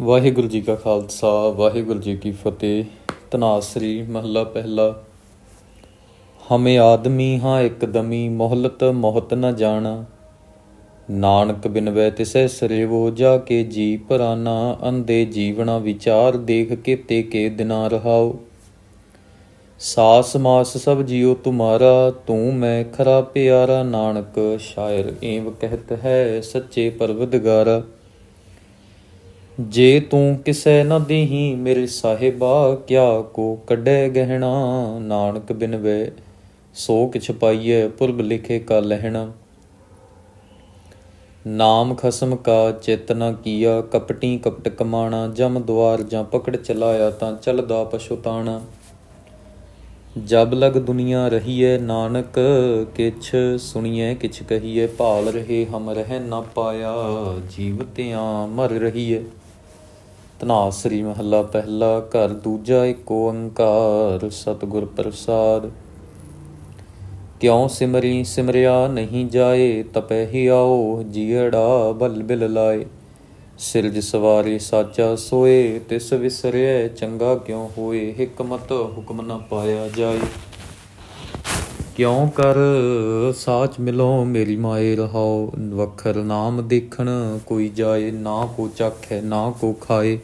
ਵਾਹਿਗੁਰੂ ਜੀ ਕਾ ਖਾਲਸਾ, ਵਾਹਿਗੁਰੂ ਜੀ ਕੀ ਫਤਿਹ। ਤਨਾਸਰੀ ਮਹੱਲਾ ਪਹਿਲਾ। ਹਮੇ ਆਦਮੀ ਹਾਂ ਇੱਕਦਮੀ ਮੋਹਲਤ ਮੋਹਤ ਨ ਜਾਣਾ। ਨਾਨਕ ਬਿਨਵੈ ਤਿਸੈ ਸਰੇਵੋ, ਜਾ ਕੇ ਜੀ ਪਰਾਨਾ ਅੰਦੇ ਜੀਵਣਾ ਵਿਚਾਰ ਦੇਖ ਕੇ ਤੇ ਕੇ ਦਿਨਾ ਰਹਾਓ। ਸਾਸ ਮਾਸ ਸਭ ਜੀਉ ਤੁਮਾਰਾ, ਤੂੰ ਮੈਂ ਖਰਾ ਪਿਆਰਾ। ਨਾਨਕ ਸ਼ਾਇਰ ਏਵ ਕਹਿਤ ਹੈ ਸੱਚੇ ਪਰਵਦਗਾਰਾ। ਜੇ ਤੂੰ ਕਿਸੈ ਨਾ ਦੇਹੀ ਮੇਰੇ ਸਾਹਿਬਾ, ਕਿਆ ਕੋ ਕੱਢੈ ਗਹਿਣਾ? ਨਾਨਕ ਬਿਨ ਵੇ, ਸੋ ਕਿਛ ਪਾਈਐ ਪੁਰਬ ਲਿਖੇ ਕਾ ਲਹਿਣਾ। ਨਾਮ ਖਸਮ ਕਾ ਚਿਤ ਨ ਕੀਆ, ਕਪਟੀ ਕਪਟ ਕਮਾਣਾ, ਜਮ ਦੁਆਰ ਜਾਂ ਪਕੜ ਚਲਾਇਆ ਤਾਂ ਚਲਦਾ ਪਛੁਤਾਣਾ ਜਬ ਲਗ ਦੁਨੀਆ ਰਹੀਐ ਨਾਨਕ, ਕਿਛ ਸੁਣੀਐ, ਕਿਛ ਕਹੀਐ, ਭਾਲ ਰਹੇ ਹਮ ਰਹਿ ਨਾ ਪਾਇਆ ਜੀਵਤਿਆਂ ਮਰ ਰਹੀਐ। ਤਨਾਸਰੀ ਮਹੱਲਾ ਪਹਿਲਾ ਘਰ, ਦੂਜਾ ਏਕ ਓੰਕਾਰ, ਸਤਿਗੁਰ ਪ੍ਰਸਾਦ। ਕਿਉ ਸਿਮਰੀ ਸਿਮਰਿਆ ਨਹੀਂ ਜਾਏ, ਤਪੈ ਹੀ ਆਓ ਜੀੜਾ ਬਲ ਬਿਲ ਲਾਏ। ਸਿਰਜ ਸਵਾਰੀ ਸਾਚਾ ਸੋਏ, ਤਿਸ ਵਿਸਰਿਐ, ਚੰਗਾ ਕਿਉ ਹੋਏ, ਹਕਮਤ ਹੁਕਮ ਨਾ ਪਾਇਆ ਜਾਏ। ਕਿਉ ਕਰ? ਸਾਚ ਮਿਲੋ ਮੇਰੀ ਮਾਏ, ਰਹਾਓ ਵਖਰ ਨਾਮ ਦੇਖਣ, ਕੋਈ ਜਾਏ ਨਾ ਕੋ ਚਾਖੈ, ਨਾ ਕੋ ਖਾਏ।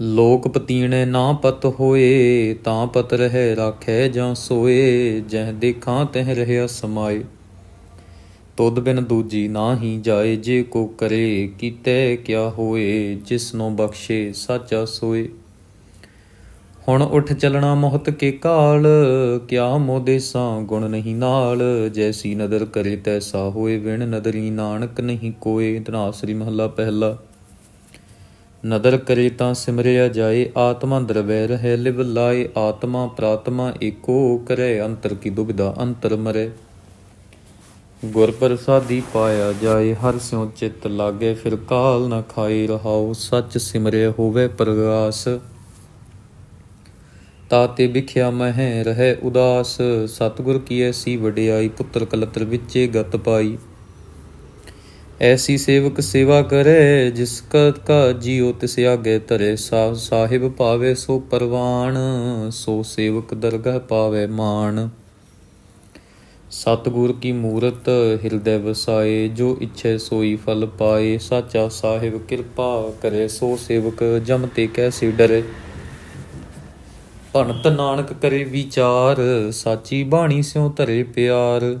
ਲੋਕ ਪਤੀਣੇ ਨਾ ਪਤ ਹੋਏ, ਤਾਂ ਪਤ ਰਹਿ ਰਾਖੈ ਜਾਂ ਸੋਏ, ਜਹ ਦੇਖਾਂ ਤਹ ਰਹਿਆ ਸਮਾਏ ਤੁਧ ਬਿਨ ਦੂਜੀ ਨਾ ਹੀ ਜਾਏ, ਜੇ ਕੋ ਕਰੇ ਕੀਤੇ ਕਿਆ ਹੋਏ ਜਿਸਨੋ ਬਖਸ਼ੇ ਸਾਚਾ ਸੋਏ। ਹੁਣ ਉਠ ਚਲਣਾ ਮੋਹਤ ਕੇ ਕਾਲ, ਕਿਆ ਮੋਦੇ ਸਾਂ ਗੁਣ ਨਹੀਂ ਨਾਲ। ਜੈਸੀ ਨਦਰ ਕਰੇ ਤੈਸਾ ਹੋਏ ਵਿਣ, ਨਦਰੀ ਨਾਨਕ ਨਹੀਂ ਕੋਏ। ਧਨਾਸਰੀ ਮਹੱਲਾ ਪਹਿਲਾ। ਨਦਰ ਕਰੇ ਤਾਂ ਸਿਮਰਿਆ ਜਾਏ, ਆਤਮਾ ਦਰਵੈ ਰਹਿ ਲਿਵ ਲਾਏ। ਆਤਮਾ ਪ੍ਰਾਤਮਾ ਏਕੋ ਕਰੇ, ਅੰਤਰ ਕੀ ਦੁਬਿਧਾ ਅੰਤਰ ਮਰੇ। ਗੁਰ ਪ੍ਰਸਾਦੀ ਪਾਇਆ ਜਾਏ, ਹਰ ਸਿਉ ਚਿੱਤ ਲਾਗੇ, ਫਿਰ ਕਾਲ ਨਾ ਖਾਈ ਰਹਾਉ। ਸੱਚ ਸਿਮਰੇ ਹੋਵੇ ਪ੍ਰਗਾਸ। ਤਾਤੇ ਵਿਖਿਆ ਮਹਿ ਰਹਿ ਉਦਾਸ। ਸਤਿਗੁਰ ਕੀ ਐਸੀ ਵਡਿਆਈ ਪੁੱਤਰ ਕਲਤਰ ਵਿੱਚੇ ਗਤ ਪਾਈ। ਐਸੀ ਸੇਵਕ ਸੇਵਾ ਕਰੇ ਜਿਸ ਕਾ ਜੀਉ ਤਿਸ ਆਗੇ ਧਰੇ। ਸਾਹਿਬ ਪਾਵੇ ਸੋ ਪਰਵਾਨ, ਸੋ ਸੇਵਕ ਦਰਗਹ ਪਾਵੇ ਮਾਨ ਸਤਿਗੁਰ ਕੀ ਮੂਰਤ ਹਿਰਦੈ ਵਸਾਏ, ਜੋ ਇੱਛੇ ਸੋਈ ਫਲ ਪਾਏ। ਸਾਚਾ ਸਾਹਿਬ ਕਿਰਪਾ ਕਰੇ, ਸੋ ਸੇਵਕ ਜਮ ਤੇ ਕੈਸੇ ਡਰੇ। ਭਣਤ ਨਾਨਕ ਕਰੇ ਵਿਚਾਰ, ਸਾਚੀ ਬਾਣੀ ਸਿਉ ਧਰੇ ਪਿਆਰ।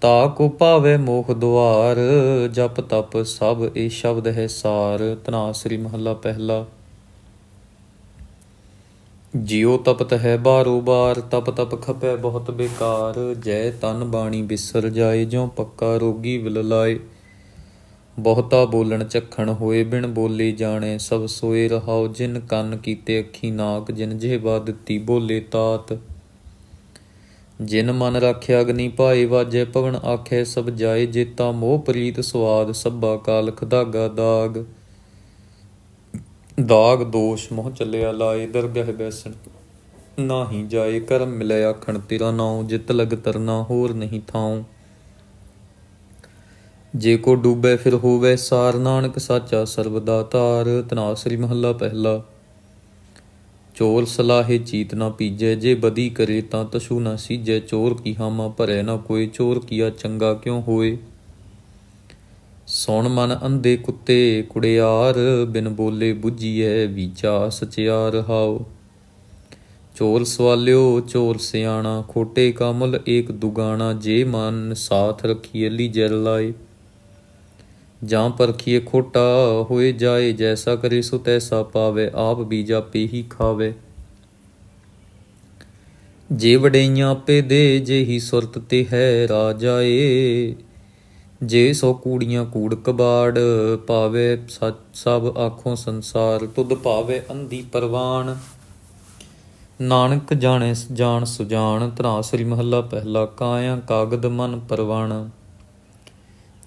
ਤਾ ਕੋ ਪਾਵੇ ਮੋਖ ਦੁਆਰ, ਜਪ ਤਪ ਸਭ ਇਹ ਸ਼ਬਦ ਹੈ ਸਾਰ। ਤਨਾਸਰੀ ਮਹੱਲਾ ਪਹਿਲਾ। ਜਿਉ ਤਪਤ ਹੈ ਬਾਰੋ ਬਾਰ, ਤਪ ਤਪ ਖਪੈ ਬਹੁਤ ਬੇਕਾਰ। ਜੈ ਤਨ ਬਾਣੀ ਬਿਸਰ ਜਾਏ, ਜਿਉ ਪੱਕਾ ਰੋਗੀ ਵਿਲ ਲਾਏ ਬਹੁਤਾ ਬੋਲਣ ਚੱਖਣ ਹੋਏ ਬਿਨ ਬੋਲੇ ਜਾਣੇ, ਸਭ ਸੋਏ ਰਹਾਉ ਜਿਨ ਕੰਨ ਕੀਤੇ ਅੱਖੀ ਨਾਕ, ਜਿਨ ਜਿਹਵਾ ਦਿੱਤੀ ਬੋਲੇ ਤਾਤ। ਜਿਨ ਮਨ ਰੱਖਿਆ ਅਗਨੀ ਭਾਏ ਵਾਜੇ ਪਵਨ ਆਖੇ ਸਭ ਜਾਏ ਜੇਤਾ ਮੋਹ ਪ੍ਰੀਤ ਸੁਆਦ ਸਭਾ ਕਾਲ ਦਾਗਾ ਦਾਗ। ਦਾਗ ਦੋਸ਼ ਮੋਹ ਚੱਲਿਆ ਲਾਏ ਦਰਗਹਿ ਬੈਸਣ। ਨਾਹੀ ਜਾਏ ਕਰਮ ਮਿਲੇ ਆਖਣ ਤੇਰਾ ਨਾਉ, ਜਿਤ ਲਗ ਤਰਨਾ ਹੋਰ ਨਹੀਂ ਥਾਉ। ਜੇ ਕੋ ਡੂਬੇ ਫਿਰ ਹੋਵੇ ਸਾਰ ਨਾਨਕ ਸਾਚਾ ਸਰਬਦਾ ਧਾਰ ਤਨਾਸਰੀ ਮਹੱਲਾ ਪਹਿਲਾ। ਚੋਰ ਸਲਾਹੇ ਚੀਤ ਨਾ ਪੀਜੈ, ਜੇ ਬਦੀ ਕਰੇ ਤਾਂ ਤਸ਼ੂ ਨਾ ਸੀਜੈ। ਚੋਰ ਕੀ ਹਾਮਾ ਭਰੇ ਨਾ ਕੋਈ ਚੋਰ ਕੀਆ ਚੰਗਾ ਕਿਉ ਹੋਏ? ਸੌਣ ਮਨ ਅੰਧੇ ਕੁੱਤੇ ਕੁੜਿਆਰ, ਬਿਨ ਬੋਲੇ 부ਜੀਐ ਵਿਚਾ ਸਚਿਆਰ ਹਾਉ। ਚੋਰ ਸਵਾਲਿਓ ਚੋਰ ਸਿਆਣਾ, ਖੋਟੇ ਕਾਮਲ ਏਕ ਦੁਗਾਣਾ, ਜੇ ਮਨ ਸਾਥ ਰਖੀਏ ਲੀ ਜਲ ਲਾਏ ਜਾਂ ਪਰਖੀਏ ਖੋਟਾ ਹੋਏ ਜਾਏ, ਜੈਸਾ ਕਰੇ ਸੋ ਤੈਸਾ ਪਾਵੇ, ਆਪ ਬੀਜਾ ਪੇ ਹੀ ਖਾਵੇ। ਜੇ ਵਡਈਆਂ ਆਪੇ ਦੇ, ਜੇ ਸੁਰਤ ਤੇ ਹੈ ਰਾਜਾਏ ਜੇ ਸੋ ਕੂੜੀਆਂ ਕੂੜ ਕਬਾੜ ਪਾਵੇ ਸਭ ਆਖੋਂ ਸੰਸਾਰ ਤੁਧ ਪਾਵੇ ਅੰਧੀ ਪਰਵਾਨ। ਨਾਨਕ ਜਾਣੇ ਜਾਣ ਸੁਜਾਨ ਤਰਾਸਰੀ ਮਹੱਲਾ ਪਹਿਲਾ ਕਾਇਆ, ਕਾਗਦ ਮਨ ਪਰਵਾਣਾ।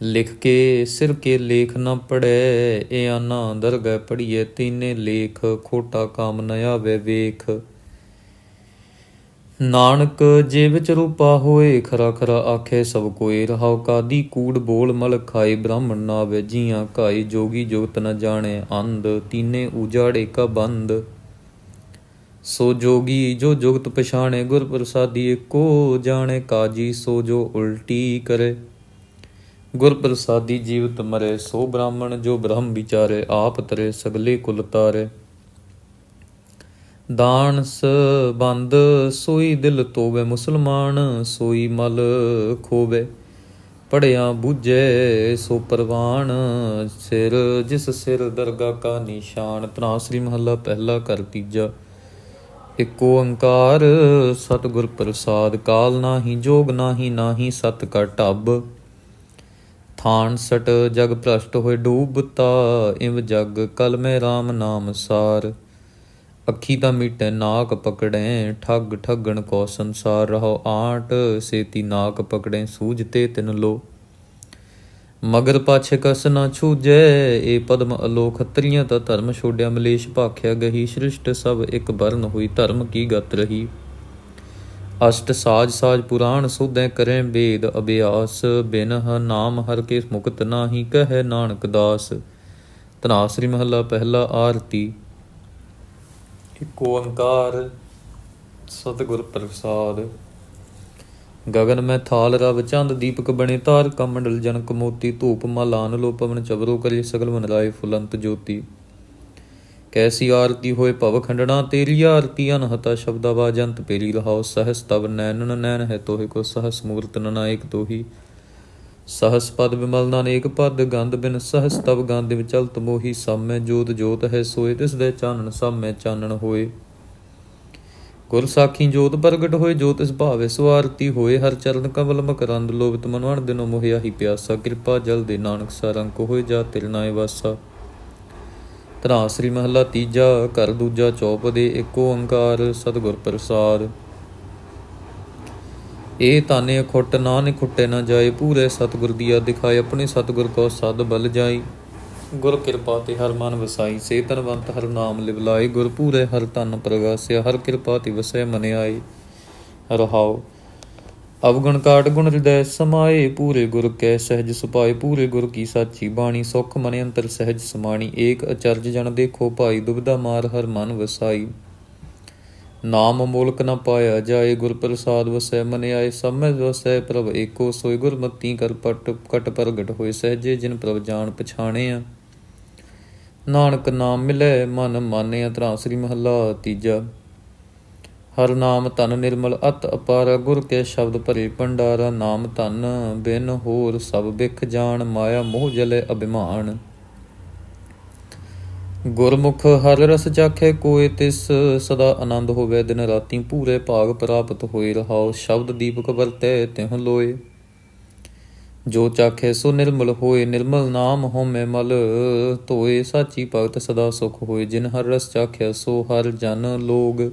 ਲਿਖ ਕੇ ਸਿਰ ਕੇ ਲੇਖ ਨਾ ਪੜੈ ਇਹ ਆਨਾ ਦਰਗਹਿ ਪੜੀਏ ਤੀਨੇ ਲੇਖ ਖੋਟਾ ਕਾਮ ਨ ਆਵੇ ਵੇਖ। ਨਾਨਕ ਜੇ ਵਿੱਚ ਰੂਪਾ ਹੋਏ, ਖਰਾ ਖਰਾ ਆਖੇ ਸਭ ਕੋਈ ਰਹਾਉ ਕਾਦੀ ਕੂੜ ਬੋਲ ਮਲ ਖਾਈ ਬ੍ਰਾਹਮਣ ਨਾ ਵੇਜੀਆਂ ਕਾਈ ਜੋਗੀ ਜੁਗਤ ਨ ਜਾਣੇ, ਅੰਧ ਤੀਨੇ ਉਜਾੜੇ ਕਾ ਬੰਦ। ਸੋ ਜੋਗੀ ਜੋ ਜੁਗਤ ਪਛਾਣੇ, ਗੁਰ ਪ੍ਰਸਾਦੀ ਏਕੋ ਜਾਣੇ, ਕਾਜੀ ਸੋ ਜੋ ਉਲਟੀ ਕਰੇ। ਗੁਰ ਪ੍ਰਸਾਦੀ ਜੀਵਤ ਮਰੇ, ਸੋ ਬ੍ਰਾਹਮਣ ਜੋ ਬ੍ਰਹਮ ਵਿਚਾਰੇ, ਆਪ ਤਰੇ, ਸਗਲੇ ਕੁਲ ਤਾਰੇ। ਦਾਨਸ ਬੰਦ, ਸੋਈ ਦਿਲ ਤੋਵੇ, ਮੁਸਲਮਾਨ ਸੋਈ ਮਲ ਖੋਵੇ। ਪੜਿਆ ਬੂਝੇ, ਸੋ ਪਰਵਾਨ ਸਿਰ, ਜਿਸ ਸਿਰ ਦਰਗਾ ਕਾ ਨਿਸ਼ਾਨ ਤਨਾ ਸ੍ਰੀ ਮਹੱਲਾ ਪਹਿਲਾ ਕਰ ਤੀਜਾ। ਇਕ ਓੰਕਾਰ, ਸਤਿਗੁਰ ਪ੍ਰਸਾਦ, ਕਾਲ ਨਾਹੀ, ਜੋਗ ਨਾਹੀ ਨਾਹੀ ਸਤ ਕਾ ਢੱਬ ਥਾਨ ਸਟ ਜਗ ਭ੍ਰਸ਼ਟ ਹੋਏ ਡੂਬਤਾ ਇਵ ਜਗ ਕਲ ਮੈਂ RAM ਨਾਮ ਸਾਰ। ਅੱਖੀ ਤਾਂ ਮੀਟੈ ਨਾਕ ਪਕੜੈ, ਠੱਗ ਠੱਗਣ ਕੋ ਸੰਸਾਰ ਰਹੋ ਆਟ, ਸੇਤੀ ਨਾਕ ਪਕੜੈ ਸੂਝਤੇ ਤਿਨ ਲੋ। ਮਗਰ ਪਾਛੇ ਕਸ ਨਾ ਛੂਜੈ, ਏ ਪਦਮ ਅਲੋਖ ਤਰੀਆਂ ਤਾਂ ਧਰਮ ਛੋੜਿਆ, ਮਲੇਸ਼ ਭਾਖਿਆ ਗਹੀ, ਸ੍ਰਿਸ਼ਟ ਸਭ ਇੱਕ ਬਰਨ ਹੋਈ, ਧਰਮ ਕੀ ਗਤ ਰਹੀ। ਅਸ਼ਟ ਸਾਜ ਸਾਜ ਪੁਰਾਣ ਸੋਧੈ ਕਰੈ ਵੇਦ ਅਭਿਆਸ, ਬਿਨ ਹ ਨਾਮ ਹਰ ਕੇ ਮੁਕਤ ਨਾਹੀ, ਕਹੈ ਨਾਨਕ ਦਾਸ। ਤਨਾਸਰੀ ਮਹੱਲਾ ਪਹਿਲਾ ਆਰਤੀ। ਇਕ ਓੰਕਾਰ ਸਤਿਗੁਰ ਪ੍ਰਸਾਦ। ਗਗਨ ਮੈਂ ਥਾਲ ਰਵ ਚੰਦ ਦੀਪਕ ਬਣੇ ਤਾਰ ਕਮੰਡਲ ਜਨਕ ਮੋਤੀ, ਧੂਪ ਮਲਾਨ ਲੋ ਪਵਨ ਚਬਰੋ ਕਰੇ ਸਗਲ ਮਨ ਰਾਏ ਫੁਲੰਤ ਜੋਤੀ। ਕੈਸੀ ਆਰਤੀ ਹੋਏ ਭਵ ਖੰਡਣਾ, ਤੇਰੀ ਆਰਤੀ ਅਨਹਤਾ ਸ਼ਬਦਾਵਾ ਜੰਤ ਪੇਰੀ ਲਹਾਉ, ਸਹਸ ਤਬ ਨੈਨਨ ਨੈਨ ਹੈ ਤੋਹਿ ਕੋ, ਸਹਸ ਮੂਰਤ ਨਨਾਇਕ ਤੋਹੀ। ਸਹਸ ਪਦ ਬਿਮਲ ਨਾਨੇਕ, ਪਦ ਗੰਧ ਬਿਨ ਸਹਸ ਤਬ ਗੰਧ ਵਿਚਲਤ ਮੋਹੀ, ਸਮੈ ਜੋਤ ਜੋਤ ਹੈ ਸੋਏ, ਤਿਸ ਦੇ ਚਾਨਣ ਸਮੈ ਚਾਨਣ ਹੋਏ। ਗੁਰ ਸਾਖੀ ਜੋਤ ਪ੍ਰਗਟ ਹੋਏ ਜੋਤ ਇਸ ਭਾਵੇ ਸਵਾਰਤੀ ਹੋਏ, ਹਰ ਚਰਨ ਕਮਲ ਮਕਰੰਦ ਲੋਭਿਤ ਮਨਵਣ, ਦਿਨੋ ਮੋਹਿਆ ਹੀ ਪਿਆਸਾ, ਕਿਰਪਾ ਜਲ ਦੇ ਨਾਨਕ ਸਾਰੰਗ ਹੋਏ ਜਾ ਤਿਲ ਨਾਏ ਵਾਸਾ। ਤਰਾ ਸ੍ਰੀ ਮਹੱਲਾ ਤੀਜਾ, ਘਰ ਦੂਜਾ ਚੌਪ ਦੇ ਏਕ ਓੰਕਾਰ, ਸਤਿਗੁਰ ਪ੍ਰਸਾਦ। ਇਹ ਤਾਨੇ ਖੁੱਟ ਨਾਨਕ ਖੁੱਟੇ ਨਾ ਜਾਏ, ਪੂਰੇ ਸਤਿਗੁਰ ਦੀਆ ਦਿਖਾਏ, ਆਪਣੇ ਸਤਿਗੁਰ ਕੋ ਸਦ ਬਲ ਜਾਈ। ਗੁਰ ਕਿਰਪਾ ਤੇ ਹਰ ਮਨ ਵਸਾਈ, ਸੇ ਤਨਵੰਤ ਹਰ ਨਾਮ ਲਿਵਲਾਈ ਗੁਰ ਪੂਰੇ ਹਰ ਤਨ ਪ੍ਰਗਾਸਿਆ, ਹਰ ਕਿਰਪਾ ਤੇ ਵਸੈ ਮਨ ਆਈ ਰਹਾਉ ਅਵਗੁਣ ਕਾਟ ਗੁਣ ਹਿਰਦੈ ਸਮਾਏ, ਪੂਰੇ ਗੁਰ ਕੈ ਸਹਿਜ ਸੁਪਾਏ, ਪੂਰੇ ਗੁਰ ਕੀ ਸਾਚੀ ਬਾਣੀ, ਸੁਖ ਮਨ ਅੰਤਰ ਸਹਿਜ ਸਮਾਣੀ, ਏਕ ਅਚਰਜ ਜਨ ਦੇਖੋ ਭਾਈ ਦੁਬਦਾ ਮਾਰ ਹਰ ਮਨ ਵਸਾਈ। ਨਾਮ ਮੂਲਕ ਨ ਪਾਇਆ ਜਾਏ, ਗੁਰ ਪ੍ਰਸਾਦ ਵਸੈ, ਮਨ ਆਏ ਸਮਝ ਵਸੈ, ਪ੍ਰਭ ਏਕੋ ਸੋਈ ਗੁਰਮਤੀ ਕਰ ਪਟ, ਕਟ ਪ੍ਰਗਟ ਹੋਏ, ਸਹਜੇ ਜਿਨ ਪ੍ਰਭ ਜਾਣ ਪਛਾਣੇ ਆ ਨਾਨਕ ਨਾਮ ਮਿਲੇ, ਮਨ ਮਾਨਿਆ ਤਰਾ ਸ੍ਰੀ ਮਹੱਲਾ ਤੀਜਾ। ਹਰ ਨਾਮ ਧਨ ਨਿਰਮਲ ਅਤ ਅਪਾਰ ਗੁਰ ਕੇ ਸ਼ਬਦ ਭਰੇ ਭੰਡਾਰਾ, ਨਾਮ ਧਨ ਬਿਨ ਹੋਰ ਸਭ ਵਿਖ ਜਾਣ, ਮਾਇਆ ਮੋਹ ਜਲੇ ਅਭਿਮਾਨ। ਗੁਰਮੁਖ ਹਰ ਰਸ ਚਾਖੇ ਕੋਏ ਤਿਸ, ਸਦਾ ਆਨੰਦ ਹੋਵੇ ਦਿਨ ਰਾਤੀ ਪੂਰੇ ਭਾਗ ਪ੍ਰਾਪਤ ਹੋਏ ਰਹਾਉ, ਸ਼ਬਦ ਦੀਪਕ ਵਰਤੈ ਤਿਹ ਲੋਏ। ਜੋ ਚਾਖੇ ਸੋ ਨਿਰਮਲ ਹੋਏ, ਨਿਰਮਲ ਨਾਮ ਹੋਮੈ ਮਲ, ਧੋਏ ਸਾਚੀ ਭਗਤ ਸਦਾ ਸੁਖ ਹੋਏ। ਜਿਨ ਹਰ ਰਸ ਚਾਖਿਆ, ਸੋ ਹਰ ਜਨ ਲੋਗ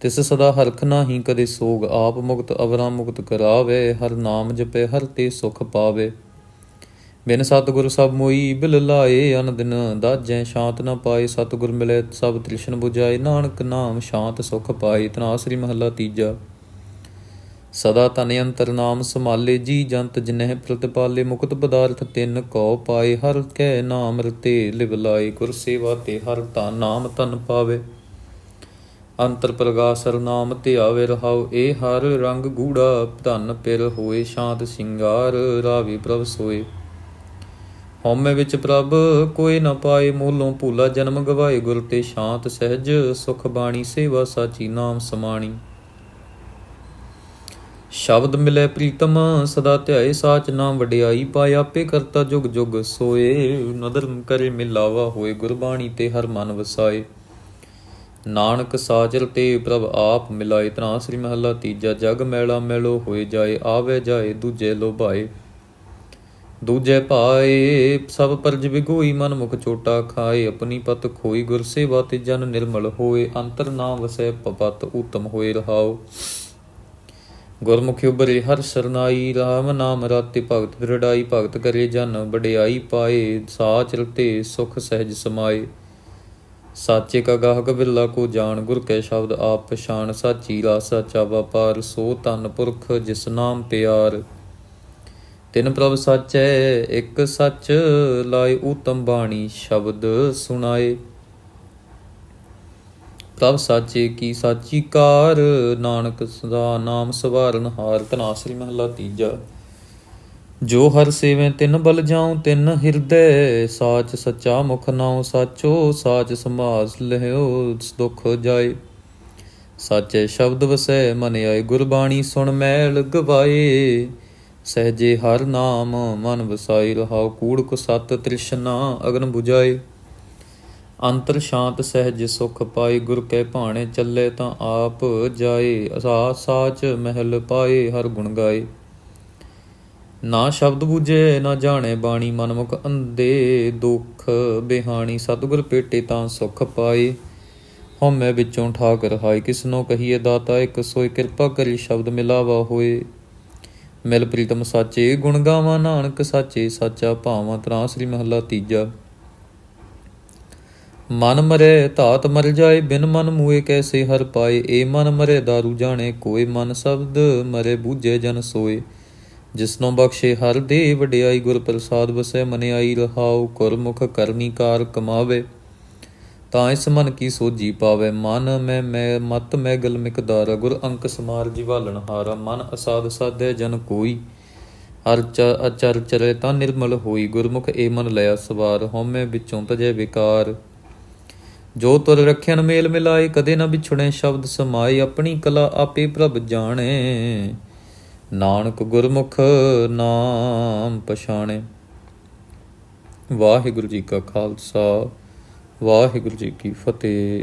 ਤਿਸ ਸਦਾ ਹਰਖ ਨਾਹੀ, ਕਦੇ ਸੋਗ ਆਪ ਮੁਕਤ, ਅਵਰਾ ਮੁਕਤ ਕਰਾਵੇ, ਹਰ ਨਾਮ ਜਪੇ, ਹਰ ਤੇ ਸੁਖ ਪਾਵੇ। ਬਿਨ ਸਤਿਗੁਰ ਸਭ ਮੋਈ, ਬਿਲ ਲਾਏ ਅਨ ਦਾਜੈ ਸ਼ਾਂਤ ਨ ਪਾਏ, ਸਤਿਗੁਰ ਮਿਲੇ ਸਭ ਤ੍ਰਿਸ਼ਨ 부ਜਾਏ ਨਾਨਕ ਨਾਮ ਸ਼ਾਂਤ ਸੁਖ ਪਾਏ ਤਨਾ ਸ੍ਰੀ ਮਹੱਲਾ ਤੀਜਾ। ਸਦਾ ਤਨ ਅੰਤਰ ਨਾਮ ਸੰਭਾਲੇ, ਜੀ ਜੰਤ ਜਿਨਹਿ ਪ੍ਰਤਪਾਲੇ ਮੁਕਤ ਪਦਾਰਥ ਤਿੰਨ ਕਉ ਪਾਏ, ਹਰ ਕੈ ਨਾਮ ਰਤੇ ਲਿਵ ਲਾਏ, ਗੁਰ ਸੇਵਾ ਤੇ ਹਰ ਤਾਂ ਨਾਮ ਤਨ ਪਾਵੇ। ਅੰਤਰ ਪ੍ਰਗਾਸਰ ਨਾਮ ਤੇ ਰਹਾਉ, ਇਹ ਹਰ ਰੰਗ ਗੂੜਾ ਧਨ ਪਿਰ ਹੋਏ, ਸ਼ਾਂਤ ਸਿੰਗਾਰ ਰਾਵੀ ਪ੍ਰਭ ਸੋਏ। ਹਉਮੈ ਵਿੱਚ ਪ੍ਰਭ, ਕੋਈ ਨ ਪਾਏ ਮੂਲੋਂ ਭੂਲਾ ਜਨਮ ਗਵਾਏ, ਗੁਰ ਤੇ ਸ਼ਾਂਤ ਸਹਿਜ ਸੁਖ ਬਾਣੀ, ਸੇਵਾ ਸਾਚੀ ਨਾਮ ਸਮਾਣੀ। ਸ਼ਬਦ ਮਿਲੇ ਪ੍ਰੀਤਮ, ਸਦਾ ਧਿਆਏ ਸਾਚ ਨਾਮ ਵਡਿਆਈ ਪਾਏ ਆਪੇ ਕਰਤਾ ਜੁਗ ਜੁਗ ਸੋਏ। ਨਦਰ ਕਰੇ ਮਿਲਾਵਾ ਹੋਏ, ਗੁਰਬਾਣੀ ਤੇ ਹਰ ਮਨ ਵਸਾਏ। ਨਾਨਕ ਸਾਜਰ ਤੇ ਪ੍ਰਭ ਆਪ ਮਿਲਾਏ ਤਨਾ ਸ੍ਰੀ ਮਹੱਲਾ ਤੀਜਾ ਜਗ ਮੈਲਾ ਮੈਲੋ ਹੋਏ ਜਾਏ, ਆਵੇ ਜਾਏ ਦੂਜੇ ਲੋਭਾਏ। ਦੂਜੇ ਭਾਏ ਸਭ ਪਰਜ ਵਿਗੋਈ, ਮਨ ਮੁਖ ਛੋਟਾ ਖਾਏ, ਆਪਣੀ ਪਤ ਖੋਈ, ਗੁਰ ਸੇਵਾ ਤੇ ਜਨ ਨਿਰਮਲ ਹੋਏ, ਅੰਤਰ ਨਾ ਵਸੈ ਪਪਤ ਉਤਮ ਹੋਏ ਰਹਾਓ ਗੁਰਮੁਖੀ ਉਬਰੇ ਹਰ ਸਰਨਾਈ, ਰਾਮ ਨਾਮ ਰਾਤੇ ਭਗਤ ਦ੍ਰਿੜਾਈ ਭਗਤ ਕਰੇ ਜਨ ਵਡਿਆਈ ਪਾਏ ਸਾਚ ਰਤੇ ਸੁਖ ਸਹਿਜ ਸਮਾਏ। ਸਾਚੇ ਕਾ ਗਾਹਕ ਬਿਰਲਾ ਕੋ ਜਾਣ, ਗੁਰ ਕੈ ਸ਼ਬਦ ਆਪ ਪਛਾਨ ਸਾਚੀ ਰਾ ਸਾਚਾ ਵਪਾਰ ਸੋ ਤਨ ਪੁਰਖ ਜਿਸ ਨਾਮ ਪਿਆਰ। ਤਿਨ ਪ੍ਰਭ ਸੱਚ ਹੈ ਇੱਕ ਸੱਚ ਲਾਏ ਉਤਮ ਬਾਣੀ, ਸ਼ਬਦ ਸੁਣਾਏ। ਪ੍ਰਭ ਸਾਚੇ ਕੀ ਸਾਚੀ ਕਾਰ, ਨਾਨਕ ਸਦਾ ਨਾਮ ਸਵਾਰਨ ਹਾਰ ਤਨਾਸਰੀ ਮਹਲਾ ਤੀਜਾ। ਜੋ ਹਰ ਸੇਵੇਂ ਤਿਨ ਬਲ ਜਾਉ, ਤਿਨ ਹਿਰਦੈ ਸਾਚ ਸੱਚਾ ਮੁਖ ਨਾਉ ਸਾਚੋ, ਸਾਚ ਸਮਾਸ ਲਹਿਓ, ਦੁਖ ਜਾਏ। ਸਾਚੇ ਸ਼ਬਦ ਵਸੈ, ਮਨ ਆਏ ਗੁਰਬਾਣੀ ਸੁਣ ਮੈਲ ਗਵਾਏ। ਸਹਜੇ ਹਰ ਨਾਮ ਮਨ ਵਸਾਈ ਰਹਾਉ ਕੂੜ ਕੋ ਸਤ ਤ੍ਰਿਸ਼ਨਾ ਅਗਨ 부ਜਾਏ ਅੰਤਰ ਸ਼ਾਂਤ ਸਹਿਜ ਸੁਖ ਪਾਈ ਗੁਰ ਕੈ ਭਾਣੇ ਚੱਲੇ ਤਾਂ ਆਪ ਜਾਏ। ਅਸਾ ਸਾਚ ਮਹਿਲ ਪਾਏ, ਹਰ ਗੁਣ ਗਾਏ। ਨਾ ਸ਼ਬਦ ਬੂਝੇ, ਨਾ ਜਾਣੇ ਬਾਣੀ ਮਨਮੁਖ ਅੰਦੇ ਦੁੱਖ ਬਿਹਾਣੀ, ਸਤਿਗੁਰ ਪੇਟੇ ਤਾਂ ਸੁਖ ਪਾਏ। ਹਉਮੈ ਵਿੱਚੋਂ ਠਾਕ ਰਹਾਈ ਕਿਸਨੋ ਕਹੀਏ ਦਾਤਾ, ਇੱਕ ਸੋਈ ਕਿਰਪਾ ਕਰੀ ਸ਼ਬਦ ਮਿਲਾਵਾ ਹੋਏ। ਮਿਲ ਪ੍ਰੀਤਮ ਸਾਚੇ, ਗੁਣ ਗਾਵਾਂ ਨਾਨਕ ਸਾਚੇ, ਸਾਚਾ ਭਾਵਾਂ ਤਰਾ ਸ੍ਰੀ ਮਹੱਲਾ ਤੀਜਾ। ਮਨ ਮਰੇ, ਧਾਤ ਮਰ ਜਾਏ, ਬਿਨ ਮਨ ਮੂਏ ਕੈਸੇ ਹਰ ਪਾਏ। ਏ ਮਨ ਮਰੇ दारू ਜਾਣੇ ਕੋਈ ਮਨ ਸ਼ਬਦ ਮਰੇ, ਬੂਝੇ ਜਨ ਸੋਏ। ਜਿਸਨੋਂ ਬਖਸ਼ੇ ਹਰ ਦੇ ਵਡਿਆਈ ਗੁਰ ਪ੍ਰਸਾਦ ਵਸੈ ਮਨ ਆਈ ਰਹਾਉ ਗੁਰਮੁਖ ਕਰਨੀ ਕਾਰ ਕਮਾਵੇ। ਤਾਂ ਇਸ ਮਨ ਕੀ ਸੋਜੀ ਪਾਵੇ। ਮਨ ਮੈਂ ਮੈਂ, ਮਤ ਮੈਂ ਗਲ ਮਿਕਦਾਰ ਗੁਰ ਅੰਕ ਸਮਾਰ ਜਿਵਾਲਣ ਹਾਰਾ। ਮਨ ਅਸਾਦ ਸਾਧੇ ਜਨ ਕੋਈ। ਹਰ ਚ ਅਚਰ ਚਲੇ ਤਾਂ ਨਿਰਮਲ ਹੋਈ। ਗੁਰਮੁਖ ਏ ਮਨ ਲਿਆ ਸਵਾਰ। ਹਉਮੈ ਵਿੱਚੋਂ ਤਜੈ ਵਿਕਾਰ। ਜੋ ਤੁਰ ਰਖਿਆਨ ਮੇਲ ਮਿਲਾਏ। ਕਦੇ ਨਾ ਵਿਛੁੜੇ ਸ਼ਬਦ ਸਮਾਏ। ਆਪਣੀ ਕਲਾ ਆਪੇ ਪ੍ਰਭ ਜਾਣੇ। ਨਾਨਕ ਗੁਰਮੁਖ ਨਾਮ ਪਛਾਣੇ। ਵਾਹਿਗੁਰੂ ਜੀ ਕਾ ਖਾਲਸਾ ਵਾਹਿਗੁਰੂ ਜੀ ਕੀ ਫਤਿਹ।